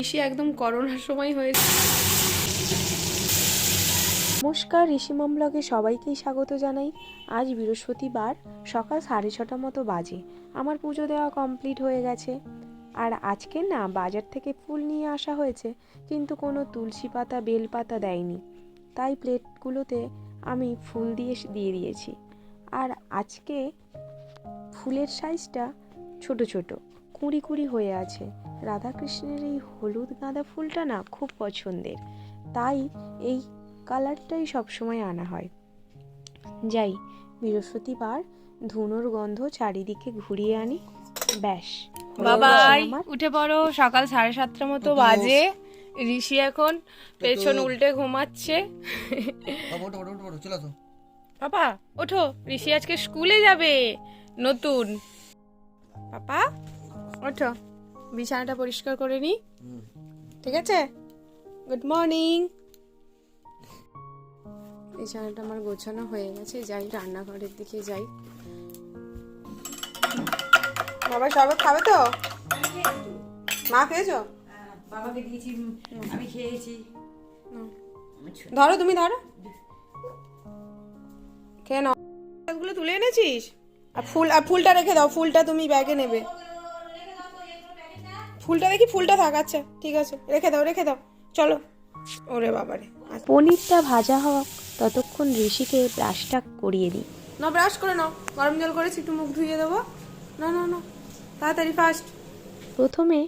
ঋষি একদম করোনার সময় হয়েছে নমস্কার ঋষিমম ব্লগে সবাইকেই স্বাগত জানাই। আজ বৃহস্পতিবার, সকাল সাড়ে ছটা মতো বাজে। আমার পুজো দেওয়া কমপ্লিট হয়ে গেছে। আর আজকে না, বাজার থেকে ফুল নিয়ে আসা হয়েছে, কিন্তু কোনো তুলসী পাতা, বেল পাতা দেয়নি। তাই প্লেটগুলোতে আমি ফুল দিয়ে দিয়ে দিয়েছি। আর আজকে ফুলের সাইজটা ছোট ছোট, কুঁড়ি কুঁড়ি হয়ে আছে। রাধাকৃষ্ণের এই হলুদ গাঁদা ফুলটা না খুব পছন্দের। তাই এই কালারটাই সবসময় আনা হয়। যাই বৃহস্পতিবার ধুনোর গন্ধ চারিদিকে ঘুরিয়ে আনি ব্যাস বাবাই উঠে পড়ো সকাল সাড়ে সাতটা মতো বাজে। ঋষি এখন পেছন উল্টে ঘুমাচ্ছে। পাপা ওঠো ঋষি আজকে স্কুলে যাবে নতুন। পাপা ওঠো। বিছানাটা পরিষ্কার করে নি। ঠিক আছে? গুড মর্নিং বিছানাটা আমার গোছানো হয়ে গেছে যাই রান্নাঘরের দিকে যাই। বাবা শরবত খাবে তো? মা খেয়েছো? বাবাকে দিয়েছি আমি খেয়েছি। ধরো তুমি ধরো। খেয়ে নাও। তুলে এনেছিস? আর ফুল আর ফুলটা রেখে দাও ফুলটা তুমি ব্যাগে নেবে। ফুলটা দেখি ফুলটা থাক আচ্ছা ঠিক আছে রেখে দাও রেখে দাও চলো। ওরে বাবারে। পনিরটা ভাজা হওয়া ততক্ষণ ঋষিকে ব্রাশটা করিয়ে দিই। না ব্রাশ করে নাও গরম জল করেছি একটু মুখ ধুইয়ে দেবো। না না না তাড়াতাড়ি ফাস্ট প্রথমে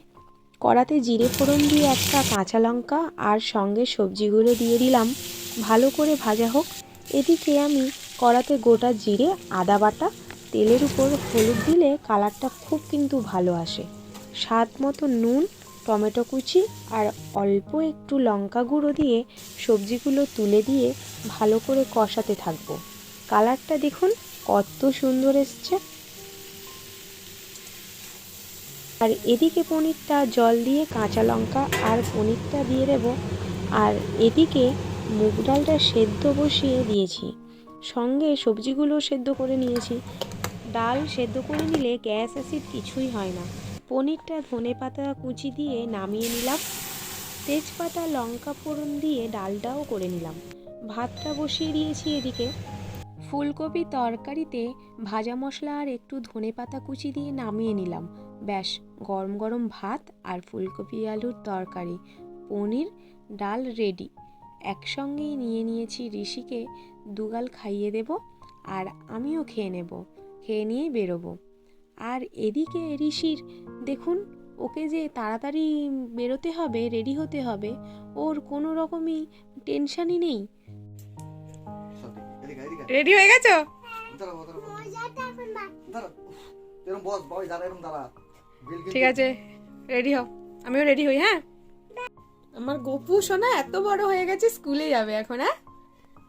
কড়াতে জিরে ফোড়ন দিয়ে একটা কাঁচা লঙ্কা আর সঙ্গে সবজিগুলো দিয়ে দিলাম। ভালো করে ভাজা হোক। এদিকে আমি কড়াতে গোটা জিরে আদা বাটা তেলের উপর হলুদ দিলে কালারটা খুব কিন্তু ভালো আসে। স্বাদ মতো নুন, টমেটো কুচি আর অল্প একটু লঙ্কা গুঁড়ো দিয়ে সবজিগুলো তুলে দিয়ে ভালো করে কষাতে থাকব। কালারটা দেখুন, কত সুন্দর এসছে। আর এদিকে পনিরটা জল দিয়ে কাঁচা লঙ্কা আর পনিরটা দিয়ে দেব। আর এদিকে মুগ ডালটা সেদ্ধ বসিয়ে দিয়েছি। সঙ্গে সবজিগুলো সেদ্ধ করে নিয়েছি। ডাল সেদ্ধ করে নিলে গ্যাস অ্যাসিড কিছুই হয় না। পনিরটা ধনে পাতা কুচি দিয়ে নামিয়ে নিলাম। তেজপাতা, লঙ্কা ফোড়ন দিয়ে ডালটাও করে নিলাম। ভাতটা বসিয়ে দিয়েছি এদিকে। ফুলকপি তরকারিতে ভাজা মশলা আর একটু ধনে পাতা কুচি দিয়ে নামিয়ে নিলাম। ব্যাস, গরম গরম ভাত আর ফুলকপি আলুর তরকারি। পনির, ডাল রেডি একসঙ্গেই নিয়ে নিয়েছি ঋষিকে। দুগাল খাইয়ে দেব আর আমিও খেয়ে নেব। খেয়ে নিয়ে বেরোবো। আর এদিকে ঋষির দেখুন ওকে যে তাড়াতাড়ি বেরোতে হবে রেডি হতে হবে ওর কোনো রকমই টেনশানই নেই। রেডি হয়ে গেছো? ঠিক আছে রেডি হও। আমিও রেডি হই হ্যাঁ? আমার গপু সোনা এত বড় হয়ে গেছে স্কুলে যাবে এখন হ্যাঁ?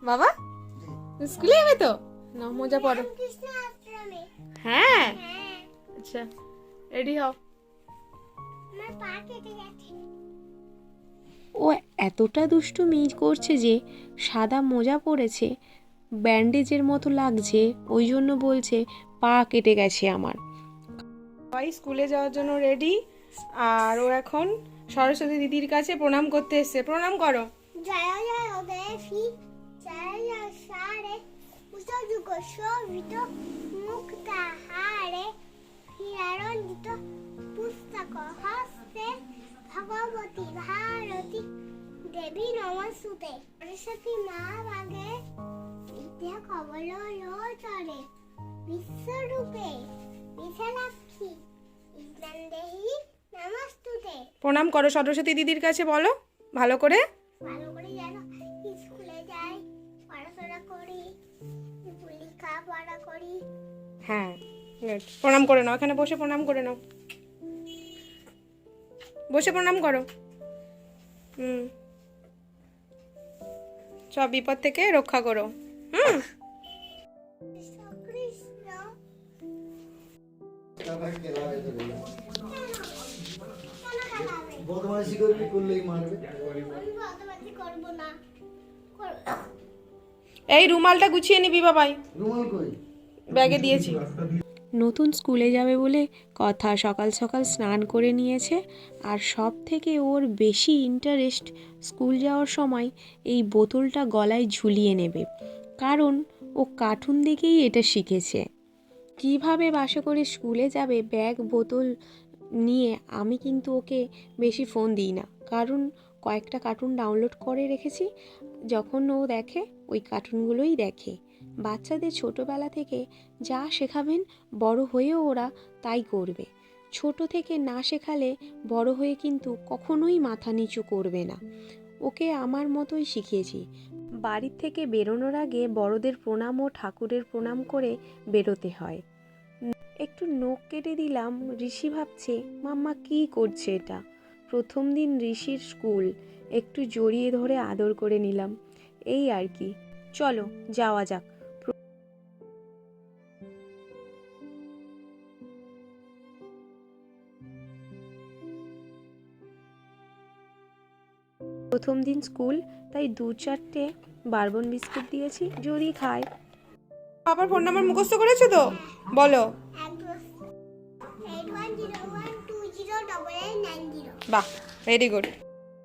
বাবা? স্কুলে যাবে তো? না মজা পড়ো। হ্যাঁ। আচ্ছা রেডি হও। ও এতটা দুষ্টুমি করছে যে সাদা মোজা পরেছে ব্যান্ডেজের মতো লাগছে ওই জন্য বলছে পা কেটে গেছে আমার। সবাই স্কুলে যাওয়ার জন্য রেডি আর ও এখন সরস্বতী দিদির কাছে প্রণাম করতে এসছে। প্রণাম করো। জয় হীরারঞ্জিত পুস্তক হস্তে ভগবতী ভারতী দেবী নমস্তুতে সরস্বতী মা বাগে বিদ্যা কবল চরে বিশ্বরূপে বিশালাক্ষী বিজ্ঞান দেহি নমস্তুতে প্রণাম করো সরস্বতী দিদির কাছে বলো ভালো করে। ভালো করে যেন স্কুলে যাই পড়াশোনা করি লেখাপড়া করি। হ্যাঁ। Good. প্রণাম করে নাও। এখানে বসে প্রণাম করে নাও। বসে প্রণাম করো। হুম। সব বিপদ থেকে রক্ষা করো। হুম। করবি করলেই মারবে। না এই রুমালটা গুছিয়ে নিবি বাবাই। রুমাল কই? ব্যাগে দিয়েছি। নতুন স্কুলে যাবে বলে কথা সকাল সকাল স্নান করে নিয়েছে। আর সব থেকে ওর বেশি ইন্টারেস্ট স্কুল যাওয়ার সময় এই বোতলটা গলায় ঝুলিয়ে নেবে। কারণ ও কার্টুন দেখেই এটা শিখেছে। কীভাবে বাসে করে স্কুলে যাবে ব্যাগ, বোতল নিয়ে আমি কিন্তু ওকে বেশি ফোন দিই না। কারণ কয়েকটা কার্টুন ডাউনলোড করে রেখেছি। যখন ও দেখে, ওই কার্টুনগুলোই দেখে। বাচ্চাদের ছোটোবেলা থেকে যা শেখাবেন বড় হয়েও ওরা তাই করবে। ছোট থেকে না শেখালে বড় হয়ে কিন্তু কখনোই মাথা নিচু করবে না। ওকে আমার মতোই শিখিয়েছি। বাড়ির থেকে বেরোনোর আগে বড়দের প্রণাম ও ঠাকুরের প্রণাম করে বেরোতে হয়। একটু নখ কেটে দিলাম, ঋষি ভাবছে, মাম্মা, কি করছে এটা? প্রথম দিন ঋষির স্কুল। একটু জড়িয়ে ধরে আদর করে নিলাম। এই আর কি। চলো, যাওয়া যাক। প্রথম দিন স্কুল তাই দু চারটে বারবন বিস্কুট দিয়েছি যদি খায়। বাবার ফোন নাম্বার মুখস্থ করেছ তো? বলো। বাহ ভেরি গুড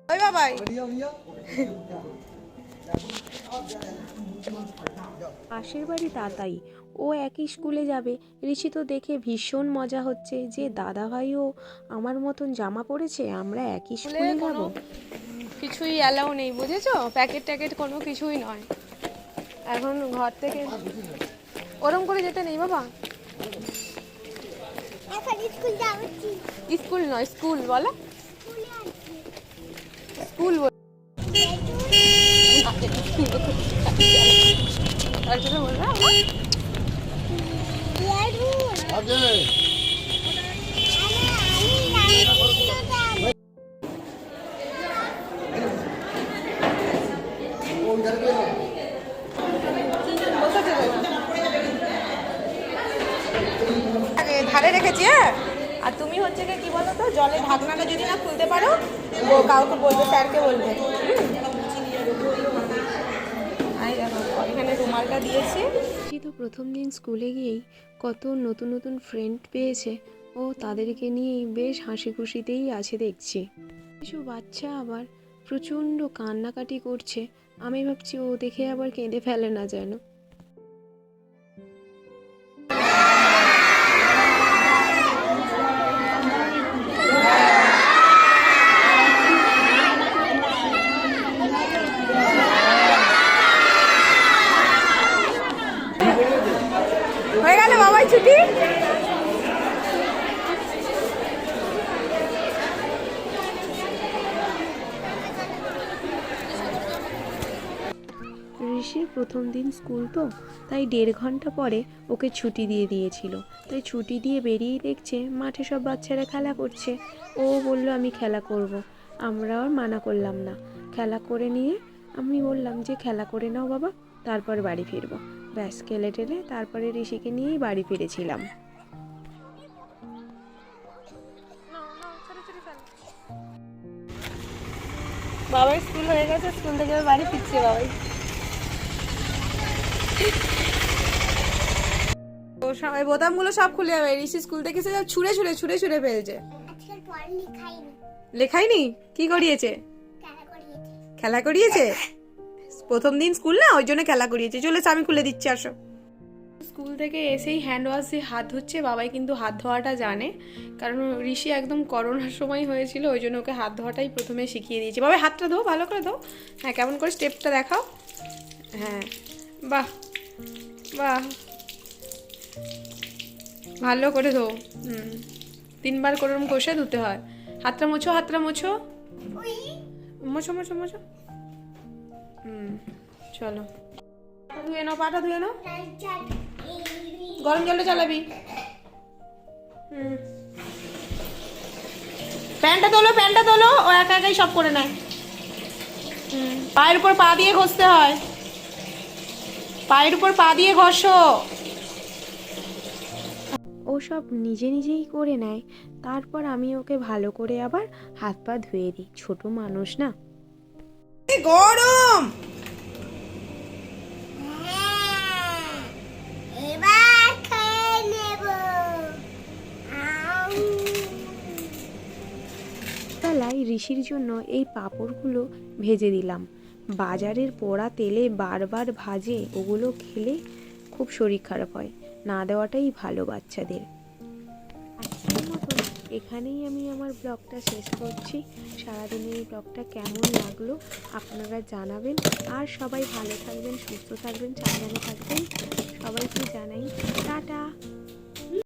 ওই বাবাই। পাশের বাড়ি তাতাই ও একই স্কুলে যাবে। ঋষি তো দেখে ভীষণ মজা হচ্ছে যে দাদা ভাইও আমার মতন জামা পরেছে আমরা একই স্কুলে যাব। কিছুই অ্যালাউ নেই বুঝেছ? প্যাকেট ট্যাকেট কোনো কিছুই নয়। এখন ঘর থেকে ওরম করে যেতে নেই বাবা। স্কুল নয় স্কুল বলো। স্কুল তার জন্য বলবে ধারে রেখেছি হ্যাঁ? আর তুমি হচ্ছে কি কি বলো তো জলের ঢাকনাটা যদি না খুলতে পারো কাউকে বলবে, স্যারকে বলবে? এখানে প্রথম দিন স্কুলে গিয়েই কত নতুন নতুন ফ্রেন্ড পেয়েছে। ও তাদেরকে নিয়েই বেশ হাসি খুশিতেই আছে দেখছি। কিছু বাচ্চা আবার প্রচণ্ড কান্নাকাটি করছে। আমি ভাবছি ও দেখে আবার কেঁদে ফেলে না যেন। ছুটি? ঋষির প্রথম দিন স্কুল তো, তাই দেড় ঘণ্টা পরে ওকে ছুটি দিয়ে দিয়েছিল। তাই ছুটি দিয়ে বেরিয়েই দেখছে মাঠে সব বাচ্চারা খেলা করছে। ও বলল, আমি খেলা করব। আমরা আর মানা করলাম না। খেলা করে নিয়ে আমি বললাম যে, খেলা করে নাও বাবা, তারপর বাড়ি ফিরবো। ব্যাস খেলে টেলে তারপরে ঋষিকে নিয়েই বাড়ি ফিরেছিলাম। বাবার স্কুল হয়ে গেছে স্কুল থেকে বাড়ি ফিরছে বাবাই। ও সবাই বোতামগুলো সব খুলে যাবে। ঋষি স্কুল থেকে এসে ছুঁড়ে ছুঁড়ে ছুঁড়ে ছুঁড়ে ফেলছে। লেখাইনি কি করিয়েছে? খেলা করিয়েছে। খেলা করিয়েছে? প্রথম দিন স্কুল না ওই জন্য খেলা করিয়েছে। চলে আমি খুলে দিচ্ছি আসো। স্কুল থেকে এসেই হ্যান্ড ওয়াশ দিয়ে হাত ধুচ্ছে বাবাই কিন্তু হাত ধোয়াটা জানে। কারণ ঋষি একদম করোনার সময় হয়েছিল ওই জন্য ওকে হাত ধোয়াটাই প্রথমে শিখিয়ে দিয়েছে। বাবাই হাতটা ধো ভালো করে ধো। হ্যাঁ কেমন করে স্টেপটা দেখাও। হ্যাঁ বাহ বাহ। ভালো করে ধো। হুম তিনবার করে ওরম কষে ধুতে হয়। হাতটা মোছো হাতটা মোছো। ওই। মোছো মোছো মোছো। হুম চলো। ধুয়ে নাও পাটা ধুয়ে নাও। গরম জলে চালাবি। হুম। প্যান্টটা তোলো প্যান্টটা তোলো। ও একা একাই সব করে নেয়। হুম পায়ের উপর পা দিয়ে ঘষতে হয়। পায়ের উপর পা দিয়ে ঘষো। ও সব নিজে নিজেই করে নেয়। তারপর আমি ওকে ভালো করে আবার হাত পা ধুয়ে দিই। ছোট মানুষ না। গরম। তালাই ঋষির জন্য এই পাঁপড়গুলো ভেজে দিলাম বাজারের পোড়া তেলে বারবার ভাজে ওগুলো খেলে খুব শরীর খারাপ হয়। না দেওয়াটাই ভালো বাচ্চাদের। আজকের মতো এখানেই আমি আমার ব্লগটা শেষ করছি। সারাদিনের এই ব্লগটা কেমন লাগল আপনারা জানাবেন। আর সবাই ভালো থাকবেন, সুস্থ থাকবেন, সাবধানে থাকবেন। সবাইকে জানাই টাটা।